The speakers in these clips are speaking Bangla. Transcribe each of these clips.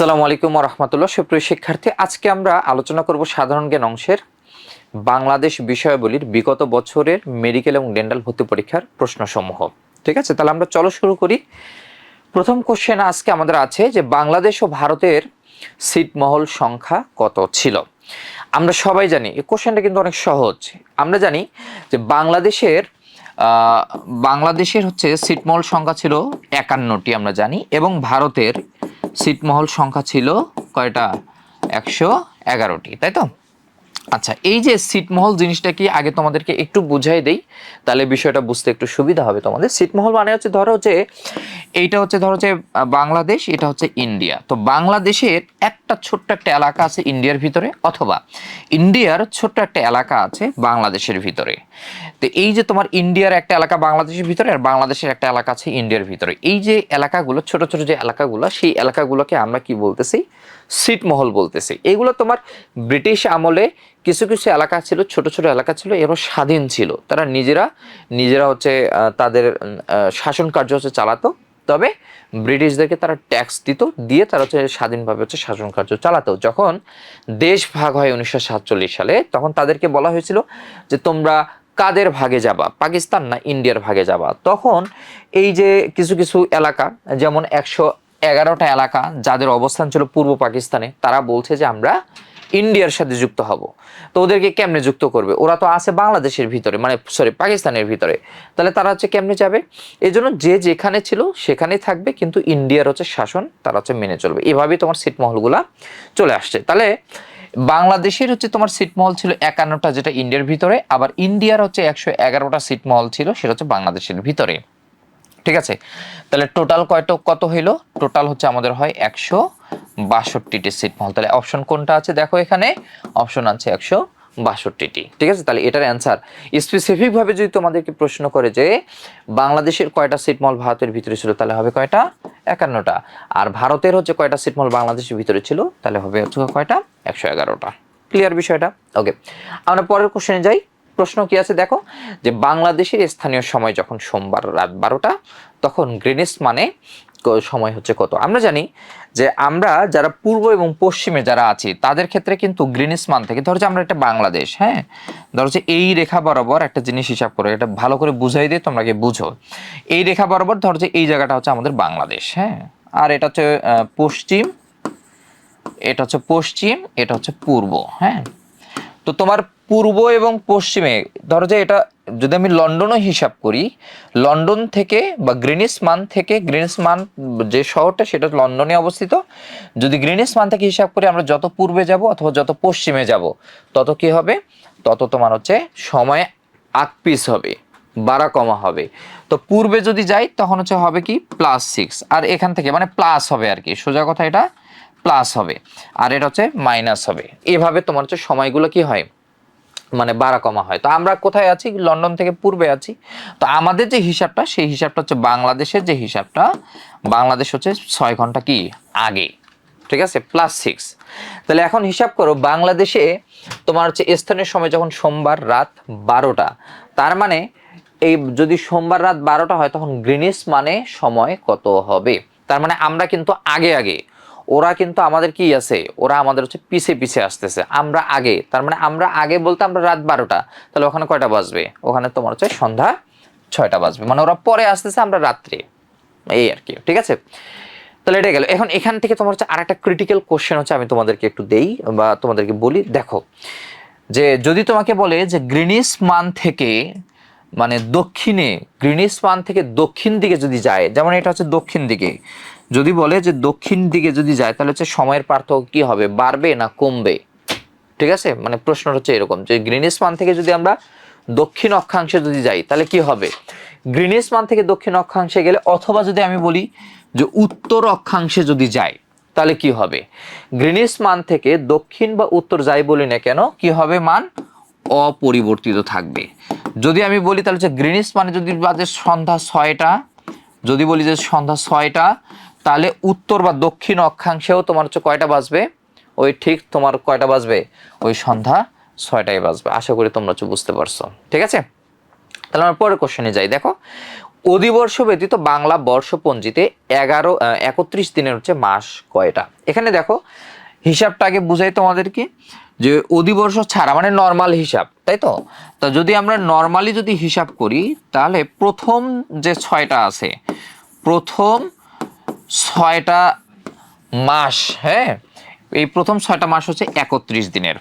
আসসালামু আলাইকুম রহমতুল্লাহ সুপ্রিয় শিক্ষার্থী, আজকে আমরা আলোচনা করব সাধারণ জ্ঞান অংশের বাংলাদেশ বিষয়াবলীর বিগত বছরের মেডিকেল এবং ডেন্টাল ভর্তি পরীক্ষার প্রশ্নসমূহ। ঠিক আছে? তাহলে আমরা চলো শুরু করি। প্রথম কোশ্চেন আজকে আমাদের আছে যে বাংলাদেশ ও ভারতের সিটমহল সংখ্যা কত ছিল? আমরা সবাই জানি, এই কোশ্চেনটা কিন্তু অনেক সহজ। আমরা জানি যে বাংলাদেশের বাংলাদেশের হচ্ছে সিটমহল সংখ্যা ছিল একান্নটি আমরা জানি এবং ভারতের সিটমহল সংখ্যা ছিল কয়টা? একশো এগারোটি তাই তো? আচ্ছা এই যে সিটমহল জিনিসটা কি আগে তোমাদেরকে একটু বুঝাই দেই? তাহলে বিষয়টা বুঝতে একটু সুবিধা হবে তোমাদের। সিটমহল মানে হচ্ছে, ধরো যে, এইটা হচ্ছে, ধরো যে বাংলাদেশ, এটা হচ্ছে ইন্ডিয়া। তো বাংলাদেশের একটা ছোট্ট একটা এলাকা আছে ইন্ডিয়ার ভিতরে, অথবা ইন্ডিয়ার ছোট্ট একটা এলাকা আছে বাংলাদেশের ভিতরে। তো এই যে তোমার ইন্ডিয়ার একটা এলাকা বাংলাদেশের ভিতরে আর বাংলাদেশের একটা এলাকা আছে ইন্ডিয়ার ভিতরে। এই যে এলাকাগুলো, ছোট ছোট যে এলাকাগুলো, সেই এলাকাগুলোকে আমরা কি বলতেছি? সিটমহল বলতেছি। এগুলো তোমার ব্রিটিশ আমলে কিছু কিছু এলাকা ছিল, ছোট ছোট এলাকা ছিল এরও স্বাধীন ছিল। তারা নিজেরা নিজেরা হচ্ছে তাদের শাসন কার্য হচ্ছে চালাতো। তবে ব্রিটিশদেরকে তারা ট্যাক্স দিত, দিয়ে তারা হচ্ছে স্বাধীনভাবে হচ্ছে শাসন কার্য চালাতো। যখন দেশ ভাগ হয় উনিশশো সাতচল্লিশ সালে, তখন তাদেরকে বলা হয়েছিল যে, তোমরা কাদের ভাগে যাবা? পাকিস্তান না ইন্ডিয়ার ভাগে যাবা? তখন এই যে কিছু কিছু এলাকা, যেমন একশো এগারোটা এলাকা, যাদের অবস্থান ছিল পূর্ব পাকিস্তানে, তারা বলছে যে, আমরা ইন্ডিয়ার সাথে যুক্ত হব। তো ওদেরকে কেমনে যুক্ত করবে? ওরা তো আছে বাংলাদেশের ভিতরে মানে সরি পাকিস্তানের ভিতরে। তাহলে তারা হচ্ছে কেমনে যাবে? এই জন্য যে যেখানে ছিল সেখানেই থাকবে, কিন্তু ইন্ডিয়ার হচ্ছে শাসন তারা হচ্ছে মেনে চলবে। এভাবেই তোমার সিটমহলগুলা চলে আসছে। তাহলে বাংলাদেশের হচ্ছে তোমার সিটমহল ছিল একান্নটা যেটা ইন্ডিয়ার ভিতরে, আবার ইন্ডিয়ার হচ্ছে একশো এগারোটা সিটমহল ছিল, সেটা হচ্ছে বাংলাদেশের ভিতরে। ঠিক আছে? তাহলে টোটাল কয়টা, কত হইল? টোটাল হচ্ছে আমাদের হয় একশো বাষট্টিটি সিট মহল। তাহলে অপশন কোনটা আছে? দেখো এখানে অপশন আছে একশো বাষট্টিটি। ঠিক আছে? তাহলে এটার অ্যান্সার স্পেসিফিকভাবে যদি তোমাদেরকে প্রশ্ন করে যে বাংলাদেশের কয়টা সিটমল ভারতের ভিতরে ছিল, তাহলে হবে কয়টা? একান্নটা। আর ভারতের হচ্ছে কয়টা সিটমল বাংলাদেশের ভিতরে ছিল, তাহলে হবে হচ্ছে কয়টা? একশো এগারোটা। ক্লিয়ার বিষয়টা? ওকে আমরা পরের কোশ্চেনে যাই। প্রশ্ন কি আছে? দেখো, যে বাংলাদেশের স্থানীয় সময় যখন সোমবার রাত বারোটা, তখন গ্রিনিস মানে সময় হচ্ছে কত? আমরা জানি যে আমরা যারা পূর্ব এবং পশ্চিমে যারা আছি, তাদের ক্ষেত্রে কিন্তু গ্রিনিস মান থেকে, ধরো আমরা একটা বাংলাদেশ হ্যাঁ? ধরো যে এই রেখা বরাবর একটা জিনিস হিসাব করে, এটা ভালো করে বুঝাই দিয়ে তোমরা কি বুঝো। এই রেখা বরাবর ধরো যে এই জায়গাটা হচ্ছে আমাদের বাংলাদেশ হ্যাঁ? আর এটা হচ্ছে পশ্চিম, এটা হচ্ছে পশ্চিম, এটা হচ্ছে পূর্ব হ্যাঁ? তো তোমার পূর্ব এবং পশ্চিমে, ধরো যে এটা যদি আমি লন্ডনও হিসাব করি, লন্ডন থেকে বা গ্রিনিস মান থেকে গ্রিনিস মান যে শহরটা সেটা লন্ডনে অবস্থিত। যদি গ্রিনিস মান থেকে হিসাব করি, আমরা যত পূর্বে যাব অথবা যত পশ্চিমে যাব, তত কি হবে? তত তোমার হচ্ছে সময় আকপিস হবে বাড়া কমা হবে। তো পূর্বে যদি যাই, তখন হচ্ছে হবে কি? প্লাস সিক্স আর এখান থেকে মানে প্লাস হবে আর কি, সোজা কথা এটা প্লাস হবে। আর এটা হচ্ছে মাইনাস হবে। এভাবে তোমার হচ্ছে সময়গুলো কি হয়? মানে বাড়া কমা হয়। তো আমরা কোথায় আছি? লন্ডন থেকে পূর্বে আছি। তো আমাদের যে হিসাবটা, সেই হিসাবটা হচ্ছে বাংলাদেশের যে হিসাবটা, বাংলাদেশ হচ্ছে ছয় ঘণ্টা কি? আগে। ঠিক আছে? প্লাস সিক্স তাহলে এখন হিসাব করো, বাংলাদেশে তোমার হচ্ছে স্থানীয় সময় যখন সোমবার রাত বারোটা, তার মানে এই যদি সোমবার রাত বারোটা হয়, তখন গ্রিনিস মানে সময় কত হবে? তার মানে আমরা কিন্তু আগে আগে। ওরা কিন্তু আমাদের কি আছে? ওরা আমাদের হচ্ছে পিছে পিছে আসতেছে। আমরা আগে, তার মানে আমরা আগে বলতে আমরা রাত বারোটা। তাহলে ওখানে কয়টা বাজবে? ওখানে তোমার হচ্ছে সন্ধ্যা ছয়টা বাজবে। মানে ওরা পরে আসতেছে আমরা রাত্রে। এই আর কি, ঠিক আছে? তাহলে এটা গেল। এখন এখান থেকে তোমার হচ্ছে আর একটা ক্রিটিক্যাল কোশ্চেন হচ্ছে আমি তোমাদেরকে একটু দেই বা তোমাদেরকে বলি। দেখো, যে যদি তোমাকে বলে যে গ্রিনিস মান থেকে মানে দক্ষিণে গ্রিনিস মান থেকে দক্ষিণ দিকে যদি যায়, যেমন এটা হচ্ছে দক্ষিণ দিকে যদি বলে যে দক্ষিণ দিকে যদি যায়, তাহলে হচ্ছে সময়ের পার্থক্য কি হবে? বাড়বে না কমবে? ঠিক আছে? মানে প্রশ্নটা হচ্ছে এরকম যে গ্রিনিস মান থেকে যদি আমরা দক্ষিণ অক্ষাংশে যদি যাই, তাহলে কি হবে? গ্রিনিস মান থেকে দক্ষিণ অক্ষাংশে গেলে, অথবা যদি আমি বলি যে উত্তর অক্ষাংশে যদি যাই, তাহলে কি হবে? গ্রিনিস মান থেকে দক্ষিণ বা উত্তর যাই বলি না কেন, কি হবে মান? অপরিবর্তিত থাকবে। যদি আমি বলি তাহলে হচ্ছে গ্রিনিস মানে যদি বাজে সন্ধ্যা ছয়টা, যদি বলি যে সন্ধ্যা ছয়টা তাহলে উত্তর বা দক্ষিণ অক্ষাংশেও তোমার হচ্ছে কয়টা বাজবে? ওই ঠিক তোমার কয়টা বাজবে? ওই সন্ধ্যা ছয়টায় বাজবে। আশা করি তোমরা হচ্ছে বুঝতে পারছ। ঠিক আছে? তাহলে আমরা পরের কোশ্চেনে যাই। দেখো, অধিবর্ষ ব্যতীত বাংলা বর্ষপঞ্জিতে এগারো একত্রিশ দিনের হচ্ছে মাস কয়টা? এখানে দেখো, হিসাবটা আগে বুঝাই তোমাদেরকে যে অধিবর্ষ ছাড়া মানে নর্মাল হিসাব, তাই তো? তা যদি আমরা নর্মালি যদি হিসাব করি, তাহলে প্রথম যে ছয়টা আছে, প্রথম ছয়টা মাস হ্যাঁ? এই প্রথম ছয়টা মাস হচ্ছে একত্রিশ দিনের।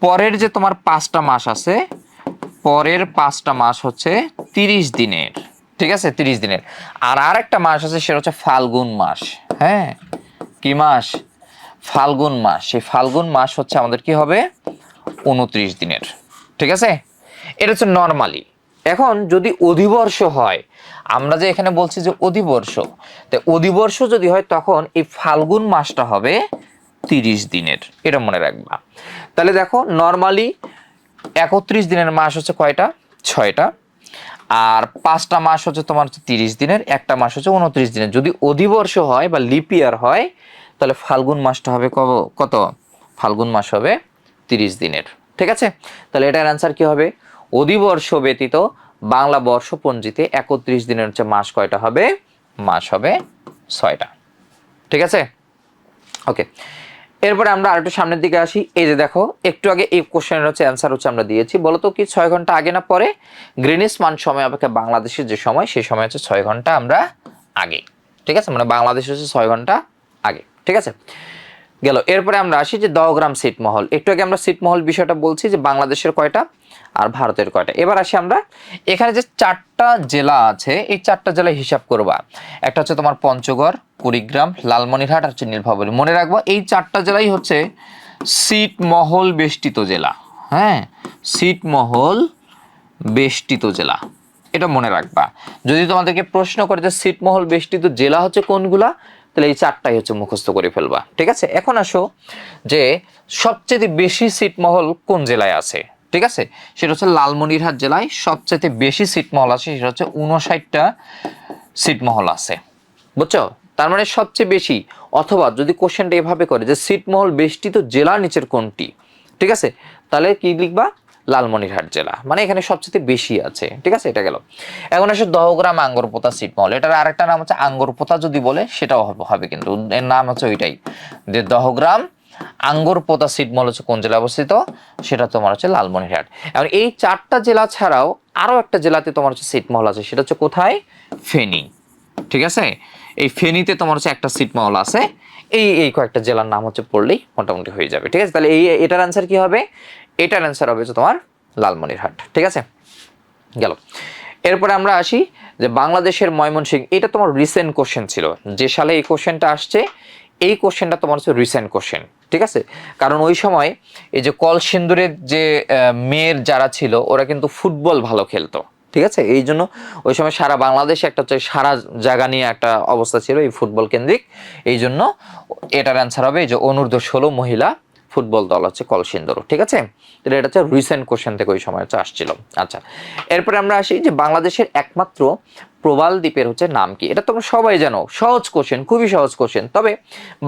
পরের যে তোমার পাঁচটা মাস আছে, পরের পাঁচটা মাস হচ্ছে তিরিশ দিনের। ঠিক আছে? তিরিশ দিনের। আর আর একটা মাস আছে, সেটা হচ্ছে ফাল্গুন মাস হ্যাঁ? কি মাস? ফাল্গুন মাস। সেই ফাল্গুন মাস হচ্ছে আমাদের কি হবে? উনত্রিশ দিনের। ঠিক আছে? এটা হচ্ছে নর্মালি। এখন যদি অধিবর্ষ হয়, আমরা যে এখানে বলছি যে অধিবর্ষ, তো অধিবর্ষ যদি হয় তখন এই ফাল্গুন মাসটা হবে তিরিশ দিনের, এটা মনে রাখবা। তাহলে দেখো নর্মালি একত্রিশ দিনের মাস হচ্ছে কয়টা? ছয়টা। আর পাঁচটা মাস হচ্ছে তোমার হচ্ছে তিরিশ দিনের, একটা মাস হচ্ছে উনত্রিশ দিনের। যদি অধিবর্ষ হয় বা লিপিয়ার হয়, তাহলে ফাল্গুন মাসটা হবে কত? ফাল্গুন মাস হবে তিরিশ দিনের, ঠিক আছে? তাহলে এটার অ্যান্সার কি হবে? অধিবর্ষ ব্যতীত বাংলা বর্ষপঞ্জিতে একত্রিশ দিনের হচ্ছে মাস কয়টা হবে? মাস হবে ছয়টা। ঠিক আছে? ওকে। এরপরে আমরা আরেকটু সামনের দিকে আসি। এই যে দেখো, একটু আগে এই কোশ্চেনের হচ্ছে অ্যান্সার হচ্ছে আমরা দিয়েছি। বলতো কি, ছয় ঘণ্টা আগে না পরে? গ্রিনিস মান সময় অপেক্ষা বাংলাদেশের যে সময়, সেই সময় হচ্ছে ছয় ঘণ্টা আমরা আগে। ঠিক আছে? মানে বাংলাদেশ হচ্ছে ছয় ঘণ্টা আগে। ঠিক আছে? গেল। এরপরে আমরা আসি যে দহগ্রাম সিটমহল একটু আগে আমরা সিটমহল বিষয়টা বলছি যে বাংলাদেশের কয়টা? আর ভারতের কয়টা? এবার আসি আমরা। এখানে যে চারটা জেলা আছে, এই চারটা জেলায় হিসাব করবা। একটা হচ্ছে তোমার পঞ্চগড়, কুড়িগ্রাম, লালমনিরহাট আর হচ্ছে মনে রাখব, এই চারটা জেলাই হচ্ছে সিটমহল বেষ্টিত জেলা। হ্যাঁ সিটমহল বেষ্টিত জেলা। এটা মনে রাখবা। যদি তোমাদেরকে প্রশ্ন করে যে সিটমহল বেষ্টিত জেলা হচ্ছে কোনগুলা, তাহলে এই চারটাই হচ্ছে মুখস্থ করে ফেলবা। ঠিক আছে? এখন আসো যে সবচেয়ে বেশি সিটমহল কোন জেলায় আছে? ঠিক আছে? সেটা হচ্ছে লালমনিরহাট জেলায় সবচেয়ে বেশি সিটমহল আছে, সেটা হচ্ছে উনষাটটা সিটমহল আছে। বুঝছ? তার মানে সবচেয়ে বেশি। অথবা যদি কোশ্চেনটা এভাবে করে যে সিটমহল বেষ্টিত জেলার নিচের কোনটি? ঠিক আছে? তাহলে কি লিখবা? লালমনিরহাট জেলা। মানে এখানে সবচেয়ে বেশি আছে। ঠিক আছে? এটা গেল। এখন আসে দহগ্রাম আঙ্গরপোতা সিটমহল এটার আরেকটা নাম হচ্ছে আঙ্গরপোতা যদি বলে, সেটাও হবে কিন্তু। এর নাম হচ্ছে ওইটাই। যে দহগ্রাম আঙ্গরপোতা সিটমহল হচ্ছে কোন জেলায় অবস্থিত? সেটা তোমার হচ্ছে লালমনিরহাট। এখন এই চারটা জেলা ছাড়াও আরও একটা জেলাতে তোমার হচ্ছে সিটমহল আছে, সেটা হচ্ছে কোথায়? ফেনী। ঠিক আছে? এই ফেনীতে তোমার হচ্ছে একটা সিট মহল আছে। এই এই কয়েকটা জেলার নাম হচ্ছে পড়লেই মোটামুটি হয়ে যাবে। ঠিক আছে? তাহলে এই, এটার অ্যান্সার কি হবে? এটার অ্যান্সার হবে তোমার লালমনিরহাট। ঠিক আছে? গেল। এরপরে আমরা আসি যে বাংলাদেশের ময়মনসিংহ, এটা তোমার রিসেন্ট কোশ্চেন ছিল। যে সালে এই কোশ্চেনটা আসছে এই কোশ্চেনটা তোমার হচ্ছে রিসেন্ট কোশ্চেন ঠিক আছে? কারণ ওই সময় এই যে কলসিন্দুরের যে মেয়ের যারা ছিল, ওরা কিন্তু ফুটবল ভালো খেলতো, ঠিক আছে? এই জন্য ওই সময় সারা বাংলাদেশে একটা হচ্ছে সারা জায়গা নিয়ে একটা অবস্থা ছিল এই ফুটবল কেন্দ্রিক। এই জন্য এটার অ্যান্সার হবে এই যে অনূর্ধ্ব ষোলো মহিলা ফুটবল দল হচ্ছে কলসিন্দুর, ঠিক আছে? তাহলে এটা হচ্ছে রিসেন্ট কোশ্চেন থেকে ওই সময় হচ্ছে আসছিল। আচ্ছা এরপরে আমরা আসি যে বাংলাদেশের একমাত্র প্রবাল দ্বীপের হচ্ছে নাম কি? এটা তোমরা সবাই জানো, সহজ কোশ্চেন খুবই সহজ কোশ্চেন তবে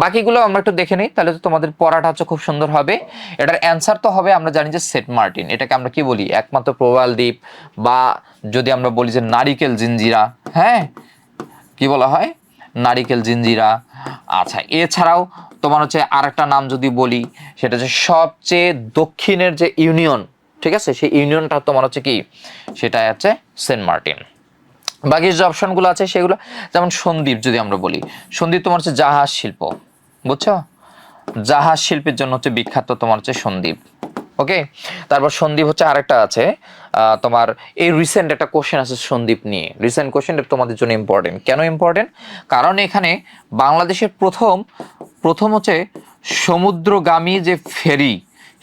বাকিগুলো আমরা একটু দেখে নিই, তাহলে তো তোমাদের পড়াটা হচ্ছে খুব সুন্দর হবে। এটার অ্যান্সার তো হবে, আমরা জানি যে সেট মার্টিন। এটাকে আমরা কি বলি? একমাত্র প্রবাল দ্বীপ বা যদি আমরা বলি যে নারিকেল জিঞ্জিরা হ্যাঁ? কি বলা হয়? নারিকেল জিঞ্জিরা। আচ্ছা এছাড়াও তোমার হচ্ছে আরেকটা নাম যদি বলি, সেটা হচ্ছে সবচেয়ে দক্ষিণের যে ইউনিয়ন, ঠিক আছে? সেই ইউনিয়নটা তোমার হচ্ছে কি? সেটা হচ্ছে সেন্ট মার্টিন। বাকি যে অপশনগুলো আছে, সেগুলো যেমন সন্দীপ যদি আমরা বলি, সন্দীপ তোমার হচ্ছে জাহাজ শিল্প, বুঝছ? জাহাজ শিল্পের জন্য হচ্ছে বিখ্যাত তোমার হচ্ছে সন্দ্বীপ ওকে তারপর সন্দীপ হচ্ছে আরেকটা আছে তোমার এই রিসেন্ট একটা কোশ্চেন আছে সন্দীপ নিয়ে। রিসেন্ট কোশ্চেন তোমাদের জন্য ইম্পর্টেন্ট কেন ইম্পর্টেন্ট কারণ এখানে বাংলাদেশের প্রথম প্রথম হচ্ছে সমুদ্রগামী যে ফেরি,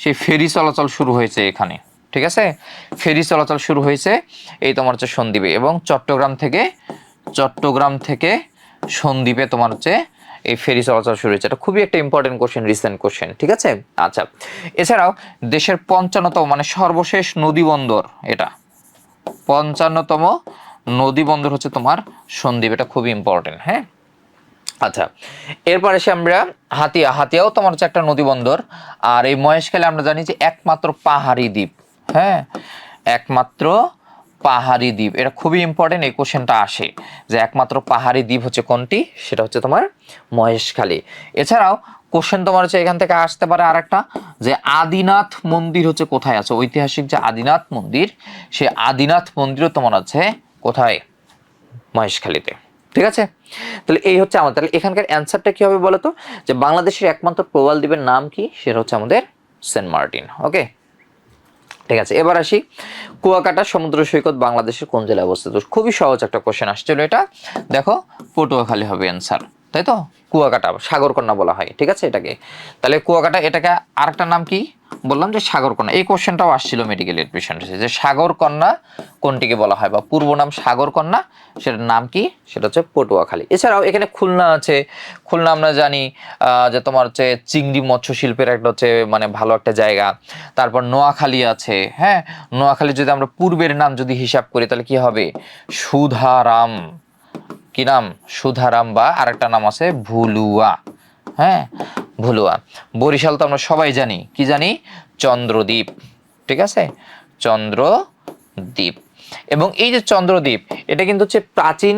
সেই ফেরি চলাচল শুরু হয়েছে এখানে। ঠিক আছে? ফেরি চলাচল শুরু হয়েছে এই তোমার হচ্ছে সন্দ্বীপে এবং চট্টগ্রাম থেকে চট্টগ্রাম থেকে সন্দ্বীপে তোমার হচ্ছে এই ফেরি চলাচল শুরু হয়েছে। এটা খুবই একটা ইম্পর্টেন্ট কোশ্চেন রিসেন্ট কোশ্চেন ঠিক আছে? আচ্ছা এছাড়াও দেশের পঞ্চান্নতম মানে সর্বশেষ নদী বন্দর এটা। পঞ্চান্নতম নদী বন্দর হচ্ছে তোমার সন্দ্বীপ, এটা খুবই ইম্পর্টেন্ট হ্যাঁ? আচ্ছা এরপর এসে আমরা হাতিয়া। হাতিয়াও তোমার হচ্ছে একটা নদী বন্দর আর এই মহেশখালী আমরা জানি যে একমাত্র পাহাড়ি দ্বীপ হ্যাঁ? একমাত্র পাহাড়ি দ্বীপ। এটা খুবই ইম্পর্টেন্ট এই কোশ্চেনটা আসে যে একমাত্র পাহাড়ি দ্বীপ হচ্ছে কোনটি? সেটা হচ্ছে তোমার মহেশখালী। এছাড়াও কোশ্চেন তোমার হচ্ছে এখান থেকে আসতে পারে আরেকটা, যে আদিনাথ মন্দির হচ্ছে কোথায় আছে? ঐতিহাসিক যে আদিনাথ মন্দির সে আদিনাথ মন্দিরও তোমার আছে কোথায়? মহেশখালীতে। ঠিক আছে? তাহলে এই হচ্ছে আমাদের। তাহলে এখানকার অ্যান্সারটা কি হবে বলো তো যে বাংলাদেশের একমাত্র প্রবাল দ্বীপের নাম কি? সেটা হচ্ছে আমাদের সেন্ট মার্টিন। ওকে ঠিক আছে, এবার আসি কুয়াকাটা সমুদ্র সৈকত বাংলাদেশের কোন জেলায় অবস্থিত? খুবই সহজ একটা কোশ্চেন আসছিল এটা। দেখো, পটুয়াখালী হবে অ্যান্সার তাই তো? কুয়াকাটা, সাগরকন্যা বলা হয়, ঠিক আছে এটাকে? তাহলে কুয়াকাটা, এটাকে আরেকটা নাম কি? বললাম যে সাগরকন্যা। এই কোশ্চেনটাও আসছিল মেডিকেল এডমিশন যে সাগরকন্যা কোনটিকে বলা হয়? বা পূর্ব নাম সাগরকন্যা, সেটার নাম কি? সেটা হচ্ছে পটুয়াখালী। এছাড়াও এখানে খুলনা আছে। খুলনা আমরা জানি যে তোমার হচ্ছে চিংড়ি মৎস্য শিল্পের একটা হচ্ছে মানে ভালো একটা জায়গা। তারপর নোয়াখালী আছে হ্যাঁ? নোয়াখালী যদি আমরা পূর্বের নাম যদি হিসাব করি, তাহলে কি হবে? সুধারাম। কি নাম? সুধারাম বা আরেকটা নাম আছে ভুলুয়া। হ্যাঁ? ভুলুয়া। বরিশাল তো আমরা সবাই জানি। কি জানি? চন্দ্রদ্বীপ। ঠিক আছে? চন্দ্রদ্বীপ। এবং এই যে চন্দ্রদ্বীপ, এটা কিন্তু হচ্ছে প্রাচীন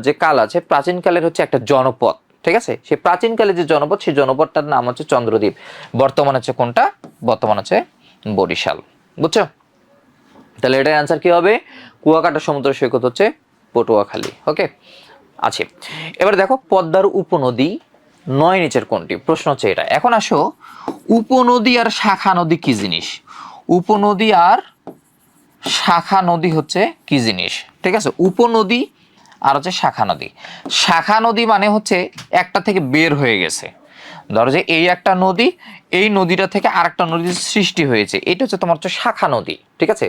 যে কাল আছে, প্রাচীন কালের হচ্ছে একটা জনপদ। ঠিক আছে? সেই প্রাচীন কালের যে জনপদ, সেই জনপদটার নাম হচ্ছে চন্দ্রদ্বীপ। বর্তমান হচ্ছে কোনটা? বর্তমান হচ্ছে বরিশাল। বুঝছ? তাহলে এটার অ্যান্সার কি হবে? কুয়াকাটা সমুদ্র সৈকত হচ্ছে পটুয়াখালী। ওকে আছে। এবার দেখো, পদ্মার উপনদী নয় নিচের কোনটি? প্রশ্ন হচ্ছে এটা। এখন আসো, উপনদী আর শাখা নদী কি জিনিস? উপনদী আর শাখা নদী হচ্ছে কি জিনিস? ঠিক আছে? উপনদী আর হচ্ছে শাখা নদী। শাখা নদী মানে হচ্ছে একটা থেকে বের হয়ে গেছে। ধরো যে এই একটা নদী, এই নদীটা থেকে আরেকটা নদীর সৃষ্টি হয়েছে। এটা হচ্ছে তোমার হচ্ছে শাখা নদী, ঠিক আছে?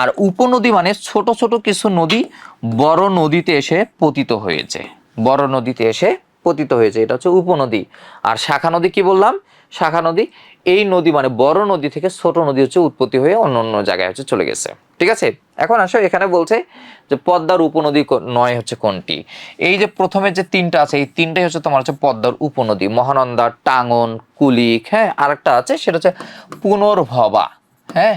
আর উপনদী মানে ছোট ছোট কিছু নদী বড় নদীতে এসে পতিত হয়েছে। বড় নদীতে এসে পতিত হয়েছে, এটা হচ্ছে উপনদী। আর শাখা নদী কি বললাম? শাখা নদী এই নদী মানে বড় নদী থেকে ছোট নদী হচ্ছে উৎপত্তি হয়ে অন্য অন্য জায়গায় হচ্ছে চলে গেছে। ঠিক আছে? এখন আসো, এখানে বলছে যে পদ্মার উপনদী নয় হচ্ছে কোনটি? এই যে প্রথমে যে তিনটা আছে, এই তিনটাই হচ্ছে তোমার হচ্ছে পদ্মার উপনদী। মহানন্দা, টাঙ্গন, কুলিক হ্যাঁ আরেকটা আছে, সেটা হচ্ছে পুনর্ভবা। হ্যাঁ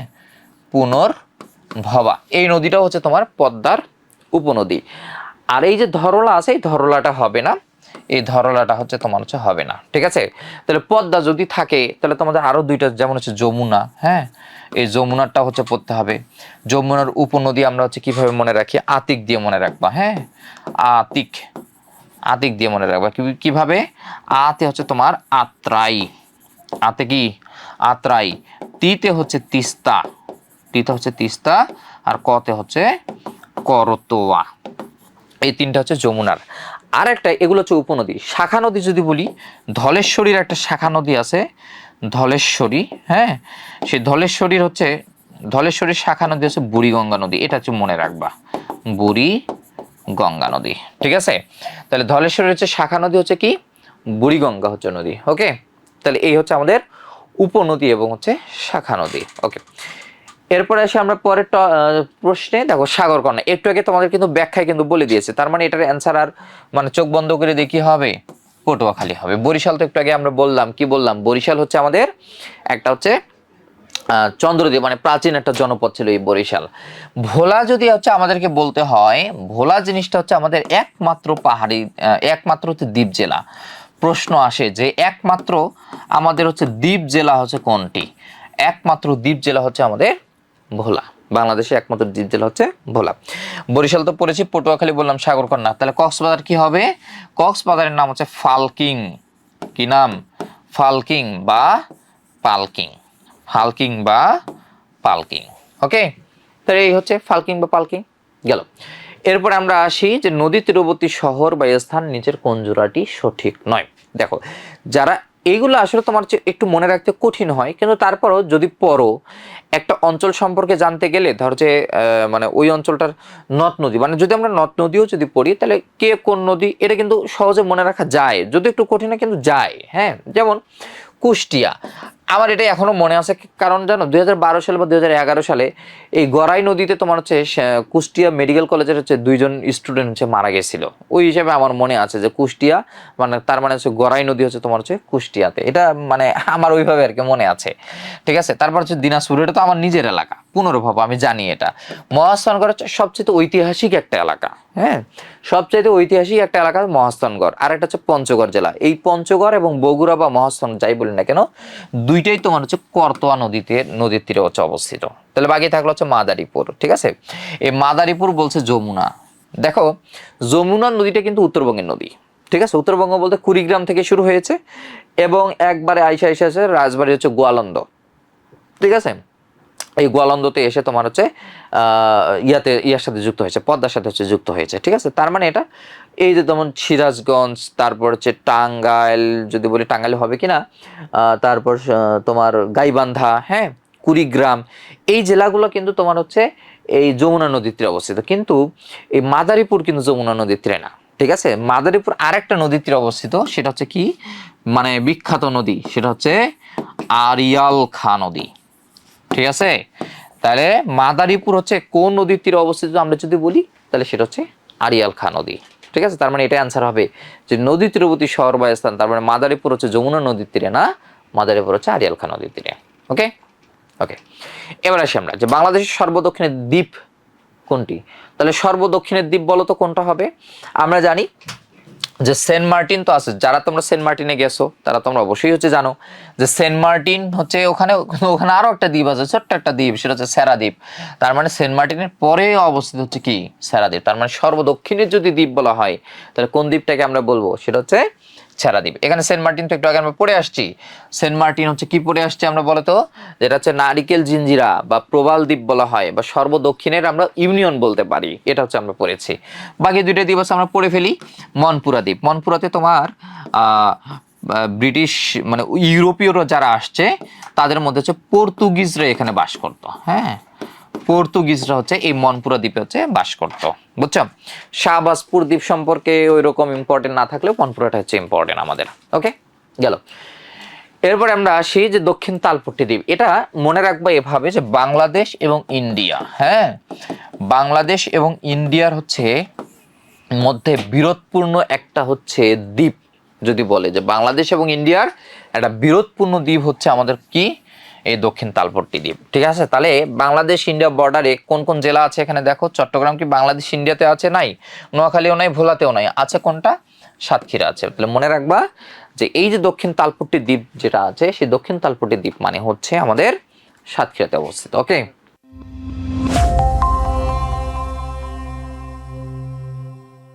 পুনর্ভবা। এই নদীটা হচ্ছে তোমার পদ্মার উপনদী। আর এই যে ধরলা আছে, এই ধরলাটা হবে না। এই ধরলাটা হচ্ছে তোমার হচ্ছে হবে না, ঠিক আছে? তাহলে পদ্মা যদি থাকে, তাহলে তোমাদের আরও দুইটা, যেমন হচ্ছে যমুনা হ্যাঁ? এই যমুনারটা হচ্ছে পড়তে হবে। যমুনার উপনদী আমরা হচ্ছে কীভাবে মনে রাখি? আতিক দিয়ে মনে রাখবা হ্যাঁ? আতিক আতিক দিয়ে মনে রাখবা। কীভাবে? আতে হচ্ছে তোমার আত্রাই। আতে কি? আত্রাই। তিতে হচ্ছে তিস্তা। তিতে হচ্ছে তিস্তা আর কতে হচ্ছে করতোয়া। এই তিনটা হচ্ছে যমুনার। আর একটা এগুলো হচ্ছে উপনদী। শাখা নদী যদি বলি, ধলেশ্বরীর একটা শাখা নদী আছে, ধলেশ্বরী হ্যাঁ? সেই ধলেশ্বরীর হচ্ছে, ধলেশ্বরীর শাখা নদী হচ্ছে বুড়িগঙ্গা নদী। এটা হচ্ছে মনে রাখবা। বুড়ি গঙ্গা নদী। ঠিক আছে? তাহলে ধলেশ্বরীর হচ্ছে শাখা নদী হচ্ছে কি? বুড়িগঙ্গা হচ্ছে নদী। ওকে? তাহলে এই হচ্ছে আমাদের উপনদী এবং হচ্ছে শাখা নদী। ওকে। এরপরে আসি আমরা পরের প্রশ্নে। দেখো সাগরকন্যা একটু আগে তোমাদের কিন্তু ব্যাখ্যায় কিন্তু বলে দিয়েছে। তার মানে এটার অ্যান্সার আর মানে চোখ বন্ধ করে কি হবে? পটুয়াখালী হবে। বরিশাল তো একটু আগে আমরা বললাম। কি বললাম? বরিশাল হচ্ছে আমাদের একটা হচ্ছে চন্দ্রদ্বীপ মানে প্রাচীন একটা জনপদ ছিল এই বরিশাল। ভোলা যদি হচ্ছে আমাদেরকে বলতে হয়, ভোলা জিনিসটা হচ্ছে আমাদের একমাত্র পাহাড়ি একমাত্র হচ্ছে দ্বীপ জেলা। প্রশ্ন আসে যে একমাত্র আমাদের হচ্ছে দ্বীপ জেলা হচ্ছে কোনটি? একমাত্র দ্বীপ জেলা হচ্ছে আমাদের ভোলা। বাংলাদেশে একমাত্র দ্বীপ জেলা হচ্ছে ভোলা। বরিশাল তো পড়েছি, পটুয়াখালী বললাম, সাগরকন্যা। তাহলে কক্সবাজার কি হবে? কক্সবাজারের নাম হচ্ছে ফালকিং। কি নাম? ফালকিং বা পালকিং। ফালকিং বা পালকিং। ওকে তাহলে এই হচ্ছে ফালকিং বা পালকিং। গেল। এরপরে আমরা আসি যে নদী তীরবর্তী শহর বা স্থান নিচের কোন জোড়াটি সঠিক নয়। দেখো, যারা এইগুলো আসলে তোমার একটু মনে রাখতে কঠিন হয়। কিন্তু তারপরও যদি পড়ো, একটা অঞ্চল সম্পর্কে জানতে গেলে ধর যে মানে ওই অঞ্চলটার নদ নদী মানে যদি আমরা নদ নদীও যদি পড়ি, তাহলে কে কোন নদী, এটা কিন্তু সহজে মনে রাখা যায়। যদি একটু কঠিন কিন্তু যায় হ্যাঁ? যেমন কুষ্টিয়া। আমার এটা এখনও মনে আছে, কারণ জানো, দুই সাল বা দুই হাজার এগারো সালে এই গড়াই নদীতে তোমার হচ্ছে কুষ্টিয়া মেডিকেল কলেজের হচ্ছে দুইজন স্টুডেন্ট হচ্ছে মারা গেছিল। ওই হিসাবে আমার মনে আছে যে কুষ্টিয়া মানে তার মানে হচ্ছে গড়াই নদী হচ্ছে তোমার হচ্ছে কুষ্টিয়াতে। এটা মানে আমার ওইভাবে আর কি মনে আছে। ঠিক আছে? তারপর হচ্ছে দিনাজপুর, এটা তো আমার নিজের এলাকা। পুনর্ভব, আমি জানি এটা। মহাস্থানগড় হচ্ছে সবচেয়ে ঐতিহাসিক একটা এলাকা হ্যাঁ? সবচেয়ে ঐতিহাসিক একটা এলাকা মহাস্থানগড়, আর একটা হচ্ছে পঞ্চগড় জেলা। এই পঞ্চগড় এবং বগুড়া বা মহাস্থান যাই বলি না কেন, দুইটাই তোমার হচ্ছে করতোয়া নদীতে, নদীর তীরে হচ্ছে অবস্থিত। তাহলে বাকি থাকল হচ্ছে মাদারীপুর, ঠিক আছে? এই মাদারীপুর বলছে যমুনা। দেখো যমুনা নদীটা কিন্তু উত্তরবঙ্গের নদী, ঠিক আছে? উত্তরবঙ্গ বলতে কুড়িগ্রাম থেকে শুরু হয়েছে, এবং একবারে আইসা আইসা আছে রাজবাড়ি হচ্ছে গোয়ালন্দ, ঠিক আছে? এই গোয়ালন্দতে এসে তোমার হচ্ছে ইয়াতে, ইয়ার সাথে যুক্ত হয়েছে, পদ্মার সাথে হচ্ছে যুক্ত হয়েছে, ঠিক আছে? তার মানে এটা, এই যে যেমন সিরাজগঞ্জ, তারপর হচ্ছে টাঙ্গাইল, যদি বলি টাঙ্গাইল হবে কি না তারপর তোমার গাইবান্ধা হ্যাঁ? কুড়িগ্রাম, এই জেলাগুলো কিন্তু তোমার হচ্ছে এই যমুনা নদীর তীরে অবস্থিত। কিন্তু এই মাদারীপুর কিন্তু যমুনা নদীর তীরে না, ঠিক আছে? মাদারীপুর আরেকটা নদীর তীরে অবস্থিত, সেটা হচ্ছে কি? মানে বিখ্যাত নদী, সেটা হচ্ছে আরিয়াল খা নদী। ঠিক আছে? তাহলে মাদারীপুর হচ্ছে কোন নদীর তীরে অবস্থিত আমরা যদি বলি, তাহলে সেটা হচ্ছে আরিয়াল খা নদী। ঠিক আছে? তার মানে এটা অ্যান্সার হবে যে নদী তীরবর্তী শহর বা স্থান, তার মানে মাদারীপুর হচ্ছে যমুনা নদীর তীরে না, মাদারীপুর হচ্ছে আরিয়াল খা নদীর তীরে। ওকে ওকে এবার আসি আমরা যে বাংলাদেশের সর্বদক্ষিণের দ্বীপ কোনটি? তাহলে সর্বদক্ষিণের দ্বীপ বলো তো কোনটা হবে? আমরা জানি যে সেন্ট মার্টিন তো আছে, যারা তোমরা সেন্ট মার্টিনে গেছো, তারা তোমরা অবশ্যই হচ্ছে জানো যে সেন্ট মার্টিন হচ্ছে ওখানে ওখানে আরও একটা দ্বীপ আছে, ছোট্ট একটা দ্বীপ, সেটা হচ্ছে সেরা দ্বীপ। তার মানে সেন্ট মার্টিনের পরে অবস্থিত হচ্ছে কি? সেরা দ্বীপ। তার মানে সর্বদক্ষিণের যদি দ্বীপ বলা হয়, তাহলে কোন দ্বীপটাকে আমরা বলব? সেটা হচ্ছে ছেড়া দ্বীপ এখানে সেন্ট মার্টিন তো একটু আগে আমরা পড়ে আসছি। সেন্ট মার্টিন হচ্ছে কি পড়ে আসছি আমরা বলতো? যেটা হচ্ছে নারিকেল জিঞ্জিরা বা প্রবাল দ্বীপ বলা হয় বা সর্বদক্ষিণের আমরা ইউনিয়ন বলতে পারি। এটা হচ্ছে আমরা পড়েছি। বাকি দুইটা আছে, আমরা পড়ে ফেলি। মনপুরা দ্বীপ। মনপুরাতে তোমার ব্রিটিশ মানে ইউরোপীয়রা যারা আসছে, তাদের মধ্যে হচ্ছে পর্তুগিজরা এখানে বাস করতো। হ্যাঁ? পর্তুগিজরা হচ্ছে এই মনপুরা দ্বীপে হচ্ছে বাস করতো, বুঝছ? শাহবাজপুর দ্বীপ সম্পর্কে ওই রকম ইম্পর্টেন্ট না থাকলেও মনপুরাটা হচ্ছে ইম্পর্টেন্ট আমাদের ওকে গেল। এরপরে আমরা আসি যে দক্ষিণ তালপট্টি দ্বীপ। এটা মনে রাখব এভাবে যে বাংলাদেশ এবং ইন্ডিয়া হ্যাঁ? বাংলাদেশ এবং ইন্ডিয়ার হচ্ছে মধ্যে বিরোধপূর্ণ একটা হচ্ছে দ্বীপ, যদি বলে যে বাংলাদেশ এবং ইন্ডিয়ার একটা বিরোধপূর্ণ দ্বীপ হচ্ছে আমাদের কি? এই দক্ষিণ তালপট্টি দ্বীপ ঠিক আছে? তাহলে বাংলাদেশ ইন্ডিয়া বর্ডারে কোন কোন জেলা আছে এখানে দেখো? চট্টগ্রাম কি বাংলাদেশ ইন্ডিয়াতে আছে? নাই। নোয়াখালীও নাই, ভোলাতেও নাই। আছে কোনটা? সাতক্ষীরা আছে। তাহলে মনে রাখবা যে এই যে দক্ষিণ তালপট্টি দ্বীপ যেটা আছে, সেই দক্ষিণ তালপট্টি দ্বীপ মানে হচ্ছে আমাদের সাতক্ষীরাতে অবস্থিত ওকে